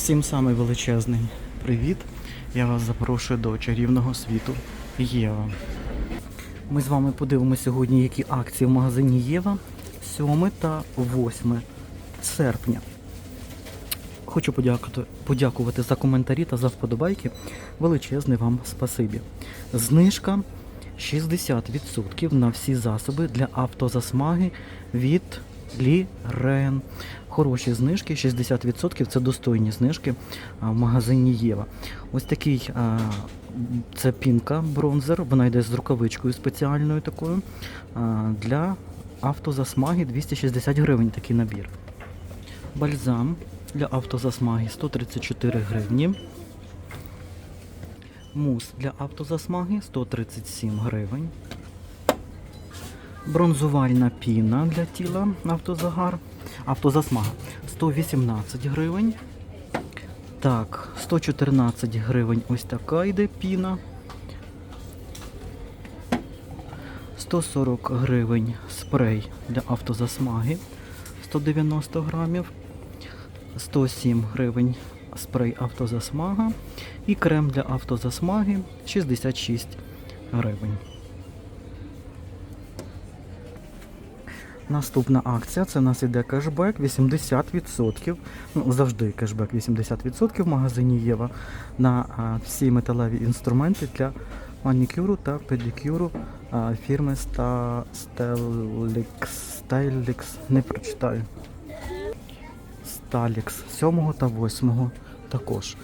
Всім самий величезний привіт. Я вас запрошую до чарівного світу Єва. Ми з вами подивимося сьогодні, які акції в магазині Єва 7 та 8 серпня. Хочу подякувати, подякувати за коментарі та за вподобайки. Величезне вам спасибі. Знижка 60% на всі засоби для автозасмаги від Лірен. Хороші знижки, 60% це достойні знижки в магазині Єва. Ось такий це пінка бронзер, вона йде з рукавичкою спеціальною такою. Для автозасмаги 260 гривень такий набір. Бальзам для автозасмаги 134 гривні. Мус для автозасмаги 137 гривень. Бронзувальна піна для тіла автозагар. Автозасмага 118 гривень. Так, 114 гривень ось така йде піна. 140 гривень спрей для автозасмаги 190 грамів. 107 гривень спрей автозасмага і крем для автозасмаги 66 гривень. Наступна акція це у нас іде кешбек 80%. Ну, завжди кешбек 80% в магазині Єва на всі металеві інструменти для манікюру та педикюру фірми Stelix. Не прочитаю. Сталікс 7 та 8 також.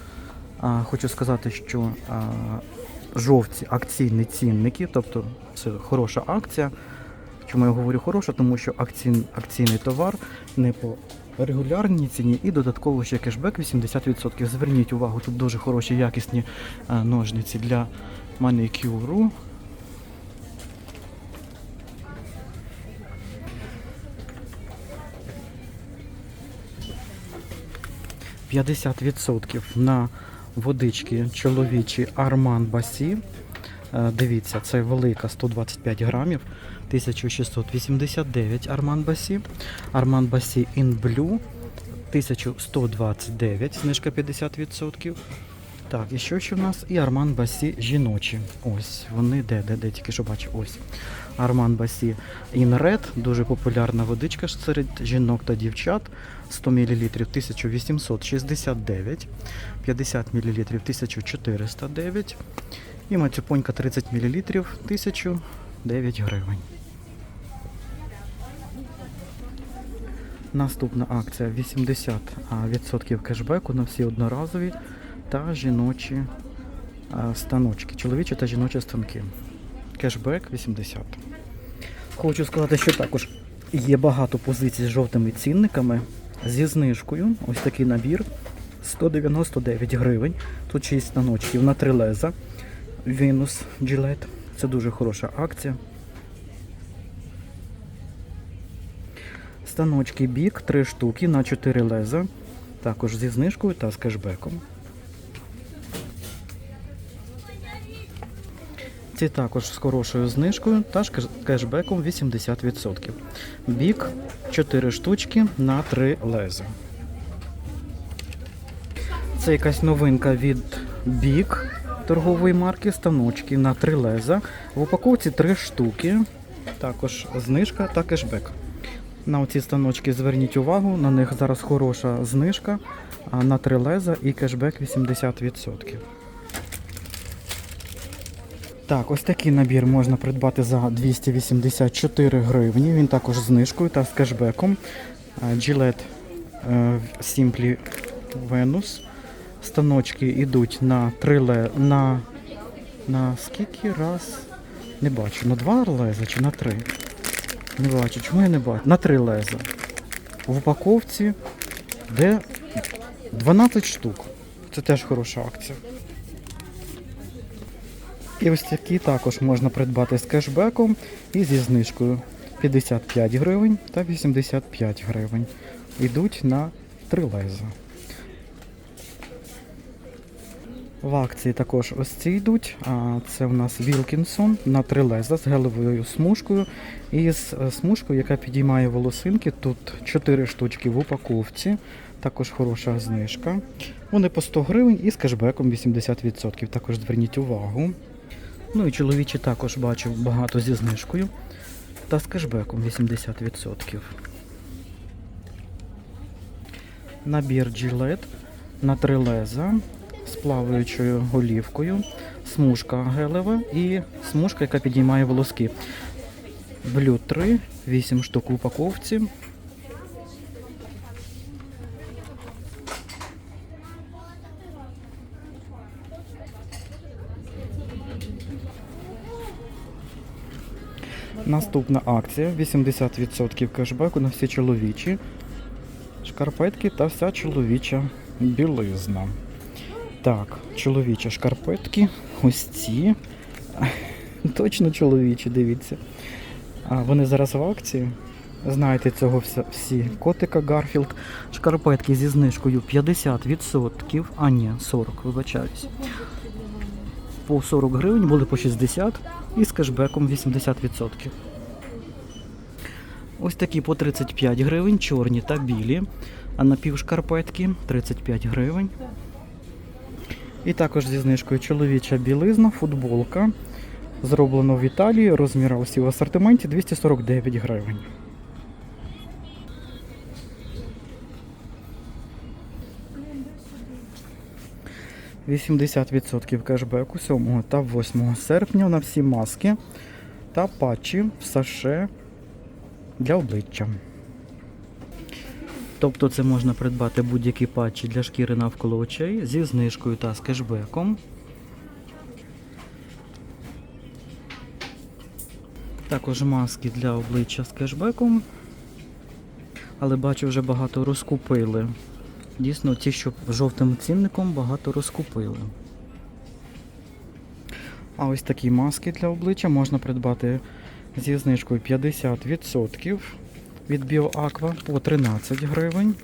А, хочу сказати, що а, жовті акційні цінники, тобто це хороша акція. Чому я говорю хороша? Тому що акцій, акційний товар не по регулярній ціні і додатково ще кешбек 80%. Зверніть увагу, тут дуже хороші якісні а, ножниці для манікюру. – 50% на водички чоловічі Арман Басі. Е, Дивіться, це велика 125 грамів, 1689 Арман Басі. Арман Басі In Blue 1129, знижка 50%. Так, і що ще в нас? І Арман Басі жіночі. Ось, вони де, де, де, тільки що бачу, ось. Арман Басі In Red, дуже популярна водичка серед жінок та дівчат. 100 мл 1869, 50 мл 1409 і мацюпонька 30 мл 1009 гривень. Наступна акція 80% кешбеку на всі одноразові та жіночі станочки, чоловічі та жіночі станки. Кешбек 80. Хочу сказати, що також є багато позицій з жовтими цінниками зі знижкою. Ось такий набір 199 гривень. Тут 6 станочків на три леза. Venus Gillette. Це дуже хороша акція. Станочки бік 3 штуки на 4 леза. Також зі знижкою та з кешбеком. Ці також з хорошою знижкою та з кешбеком 80%. Бік 4 штучки на 3 леза. Це якась новинка від Бік торгової марки станочки на 3 леза. В упаковці 3 штуки. Також знижка та кешбек. На оці станочки зверніть увагу, на них зараз хороша знижка а на 3 леза і кешбек 80%. Так, ось такий набір можна придбати за 284 гривні. Він також з знижкою та з кешбеком. А, Gillette е, Simply Venus. Станочки йдуть на 3 ле... на, на скільки раз? Не бачу. На 2 леза чи на 3? Не бачу. Чому я не бачу? На 3 леза. В упаковці де 12 штук. Це теж хороша акція. І ось такі також можна придбати з кешбеком і зі знижкою 55 гривень та 85 гривень. Йдуть на три леза. В акції також ось ці йдуть. Це у нас Вілкінсон на три леза з гелевою смужкою і з е, смужкою, яка підіймає волосинки. Тут 4 штучки в упаковці. Також хороша знижка. Вони по 100 гривень і з кешбеком 80%. Також зверніть увагу. Ну і чоловічі також бачу багато зі знижкою та з кешбеком 80%. Набір джилет на три леза з плаваючою голівкою, смужка гелева і смужка, яка підіймає волоски. Блю 3, 8 штук в упаковці. Наступна акція 80% кешбеку на всі чоловічі шкарпетки та вся чоловіча білизна. Так, чоловічі шкарпетки, ось ці. Точно чоловічі, дивіться. А, вони зараз в акції. Знаєте цього всі. Котика Гарфілд. Шкарпетки зі знижкою 50%. А ні, 40, вибачаюсь. По 40 гривень були по 60 і з кешбеком 80%. Ось такі по 35 гривень, чорні та білі. А напівшкарпетки 35 гривень. І також зі знижкою чоловіча білизна, футболка. Зроблено в Італії, розмір усі в асортименті 249 гривень. – 80% кешбеку 7 та 8 серпня на всі маски та патчі в саше для обличчя. Тобто це можна придбати будь-які патчі для шкіри навколо очей зі знижкою та з кешбеком. Також маски для обличчя з кешбеком. Але бачу, вже багато розкупили. Дійсно, ті, що жовтим цінником, багато розкупили. А ось такі маски для обличчя можна придбати зі знижкою 50% від BioAqua по 13 гривень,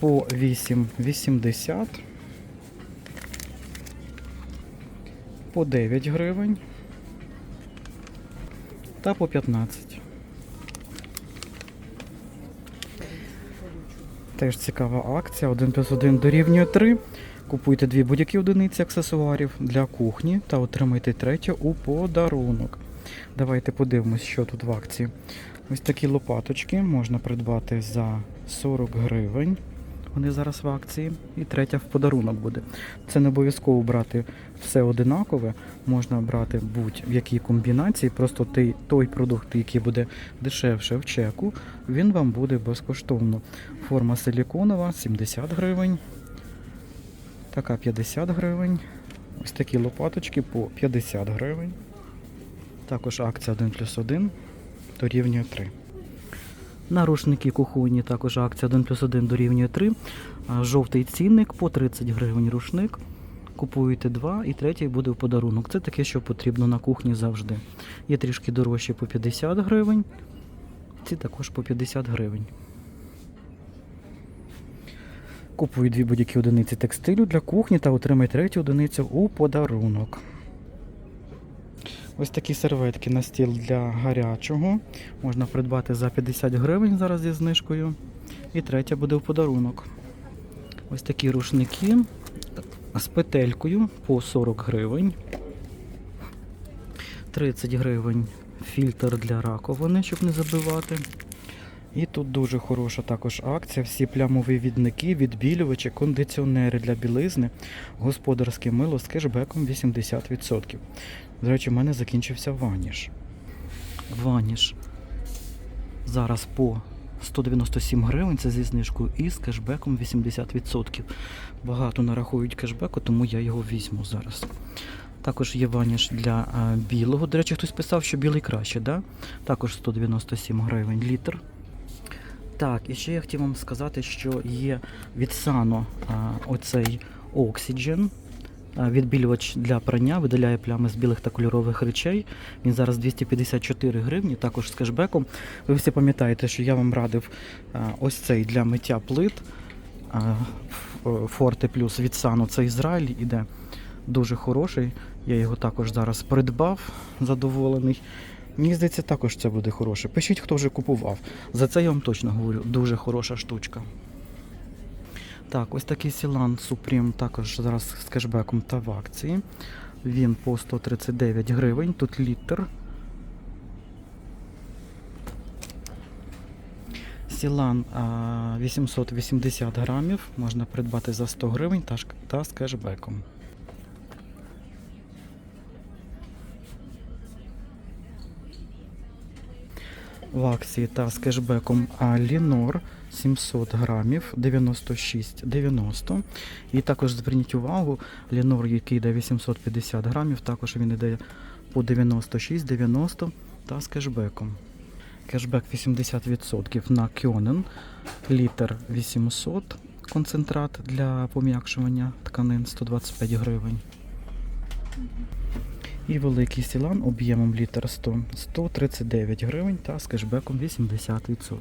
по 8,80, по 9 гривень та по 15. Теж цікава акція. 1 плюс 1 дорівнює 3. Купуйте дві будь-які одиниці аксесуарів для кухні та отримайте третю у подарунок. Давайте подивимось, що тут в акції. Ось такі лопаточки можна придбати за 40 гривень. Вони зараз в акції. І третя в подарунок буде. Це не обов'язково брати все одинакове. Можна брати будь-в якій комбінації. Просто той, той продукт, який буде дешевше в чеку, він вам буде безкоштовно. Форма силіконова 70 гривень. Така 50 гривень. Ось такі лопаточки по 50 гривень. Також акція 1 плюс 1 дорівнює 3. На рушники кухонні також акція 1 плюс 1 дорівнює 3. Жовтий цінник по 30 гривень рушник. Купуєте два і третій буде в подарунок. Це таке, що потрібно на кухні завжди. Є трішки дорожчі по 50 гривень. Ці також по 50 гривень. Купую дві будь-які одиниці текстилю для кухні та отримай третю одиницю у подарунок. Ось такі серветки на стіл для гарячого. Можна придбати за 50 гривень зараз зі знижкою. І третя буде в подарунок. Ось такі рушники з петелькою по 40 гривень. 30 гривень фільтр для раковини, щоб не забивати. І тут дуже хороша також акція. Всі плямові відники, відбілювачі, кондиціонери для білизни, господарське мило з кешбеком 80%. До речі, в мене закінчився ваніш. Ваніш зараз по 197 гривень, це зі знижкою і з кешбеком 80%. Багато нарахують кешбеку, тому я його візьму зараз. Також є ваніш для білого. До речі, хтось писав, що білий краще, да? Також 197 гривень літр. Так, і ще я хотів вам сказати, що є від Sano оцей Oxygen. Відбілювач для прання видаляє плями з білих та кольорових речей. Він зараз 254 гривні, також з кешбеком. Ви всі пам'ятаєте, що я вам радив ось цей для миття плит. Форте Плюс від Сану. Це Ізраїль іде дуже хороший. Я його також зараз придбав, задоволений. Мені здається, також це буде хороше. Пишіть, хто вже купував. За це я вам точно говорю, дуже хороша штучка. Так, ось такий Сілан Supreme також зараз з кешбеком та в акції. Він по 139 гривень, тут літр. Сілан 880 грамів можна придбати за 100 гривень та, та з кешбеком. В акції та з кешбеком Лінор 700 грамів 96,90. І також зверніть увагу, Лінор, який йде 850 грамів, також він йде по 96,90 та з кешбеком. Кешбек 80% на Кьонен, літр 800, концентрат для пом'якшування тканин 125 гривень. І великий сілан об'ємом літр 100 139 гривень та з кешбеком 80%.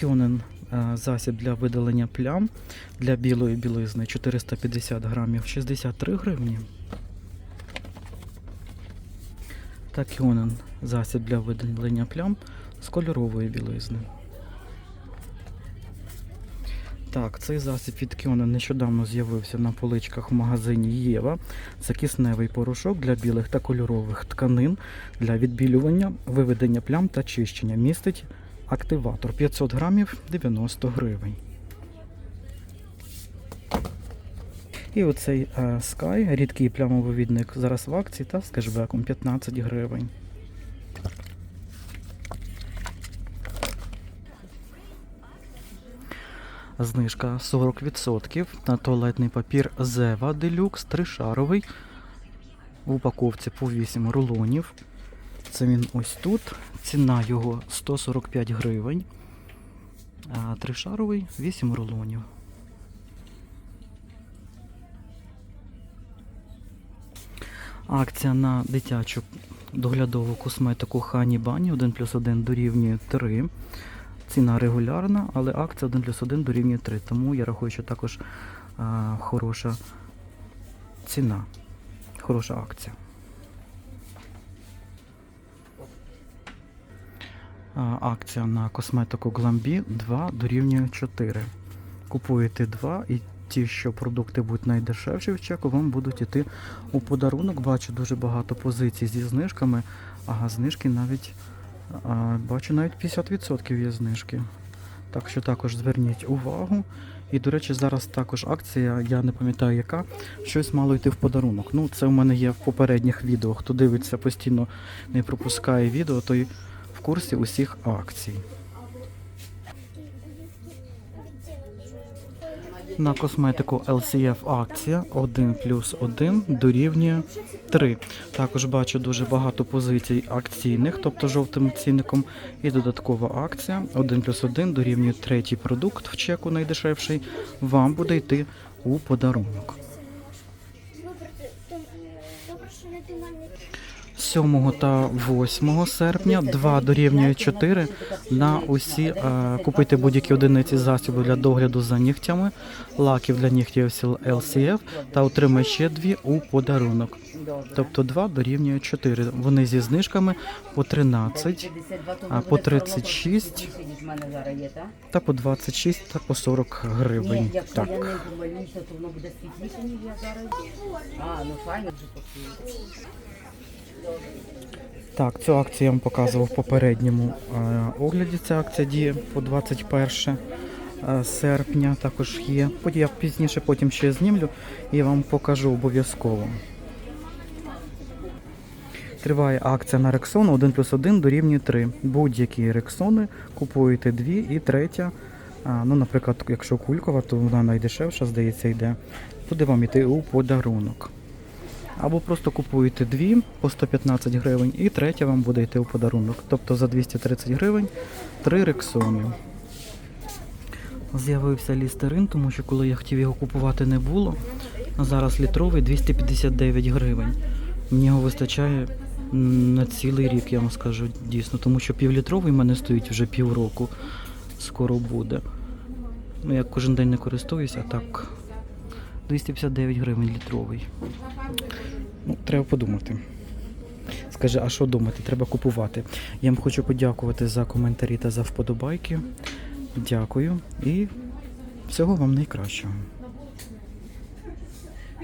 Кьонен е, засіб для видалення плям для білої білизни 450 грамів 63 гривні. Та Кьонен засіб для видалення плям з кольорової білизни. Так, цей засіб від Кьона нещодавно з'явився на поличках в магазині Єва. Це кисневий порошок для білих та кольорових тканин для відбілювання, виведення плям та чищення. Містить активатор 500 грамів 90 гривень. І оцей е, Sky, рідкий плямовивідник, зараз в акції та з кешбеком 15 гривень. Знижка 40% на туалетний папір Зева Делюкс тришаровий в упаковці по 8 рулонів. Це він ось тут. Ціна його 145 гривень. А тришаровий 8 рулонів. Акція на дитячу доглядову косметику Хані Бані 1 плюс 1 дорівнює 3. Ціна регулярна, але акція 1 плюс 1 дорівнює 3. Тому я рахую, що також а, хороша ціна, хороша акція. А, акція на косметику Glambi 2 дорівнює 4. Купуєте 2 і ті, що продукти будуть найдешевші в чеку, вам будуть йти у подарунок. Бачу дуже багато позицій зі знижками, а знижки навіть а, бачу навіть 50% є знижки. Так що також зверніть увагу. І, до речі, зараз також акція, я не пам'ятаю яка, щось мало йти в подарунок. Ну, це в мене є в попередніх відео. Хто дивиться постійно, не пропускає відео, той в курсі усіх акцій. На косметику LCF акція 1 плюс 1 дорівнює 3. Також бачу дуже багато позицій акційних, тобто жовтим цінником. І додаткова акція 1 плюс 1 дорівнює третій продукт в чеку найдешевший. Вам буде йти у подарунок. 7 та 8 серпня 2 дорівнює 4 на усі е, купити будь-які одиниці засобів для догляду за нігтями, лаків для нігтів LCF та отримай ще дві у подарунок. Тобто 2 дорівнює 4. Вони зі знижками по 13 а по 36 в мене зараз є, та по 26 та по 40 гривень. Так. А, ну файно вже. Так, цю акцію я вам показував в попередньому е, огляді. Ця акція діє по 21 е, серпня. Також є. Я пізніше потім ще знімлю і вам покажу обов'язково. Триває акція на Рексон 1 плюс 1 дорівнює 3. Будь-які рексони купуєте дві і третя. Ну, наприклад, якщо кулькова, то вона найдешевша, здається, йде. Буде вам йти у подарунок. Або просто купуєте дві по 115 гривень, і третя вам буде йти у подарунок. Тобто за 230 гривень три рексони. З'явився лістерин, тому що коли я хотів його купувати не було. Зараз літровий 259 гривень. Мені його вистачає на цілий рік, я вам скажу дійсно, тому що півлітровий в мене стоїть вже півроку. скоро буде. Ну, я кожен день не користуюся, а так 259 гривень літровий. Ну, треба подумати. Скажи, а що думати? Треба купувати. Я вам хочу подякувати за коментарі та за вподобайки. Дякую і всього вам найкращого.